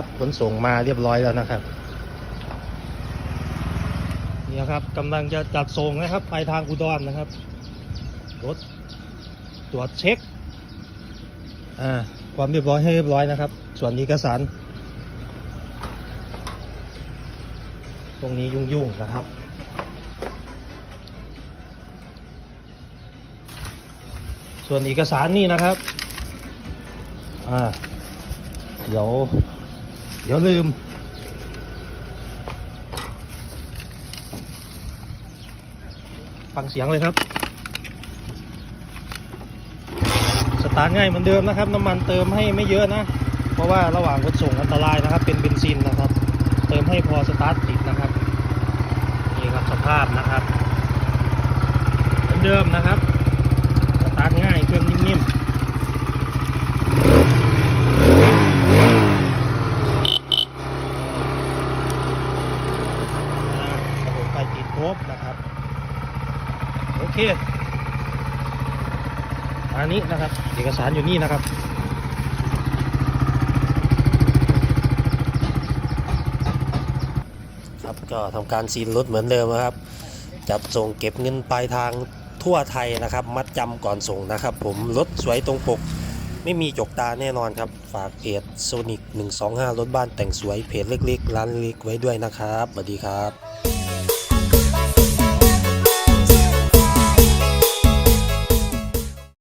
ับขนส่งมาเรียบร้อยแล้วนะครับนี่ครับกำลังจะจัดส่งนะครับ ไปทางอุดรนนะครับรถตรวจเช็คอ่าความเรียบร้อยให้เรียบร้อยนะครับ ส่วนเอกสาร ตรงนี้ยุ่งๆนะครับส่วนเอกสารนี่นะครับ อ่า เดี๋ยว เดี๋ยวลืม ฟังเสียงเลยครับ สตาร์ทง่ายเหมือนเดิมนะครับ น้ำมันเติมให้ไม่เยอะนะ เพราะว่าระหว่างขนส่งอันตรายนะครับ เป็นเบนซินนะครับ เติมให้พอสตาร์ทติดนะครับ นี่ครับสภาพนะครับ เหมือนเดิมนะครับ สตาร์ทง่ายเครื่องนิ่มๆอ่าระบบไฟติดคร บนะครับ โอเค อันนี้นะครับ เอกสารอยู่นี่นะครับครับก็ทำการซีนรถเหมือนเดิมนะครับ จัดส่งเก็บเงินปลายทางทั่วไทยนะครับ มัดจำก่อนส่งนะครับ ผมรถสวยตรงปก ไม่มีจกตาแน่นอนครับ ฝากเพจโซนิก125 รถบ้านแต่งสวยเพจเล็กๆ ร้านเล็กไว้ด้วยนะครับสวัสดีครับ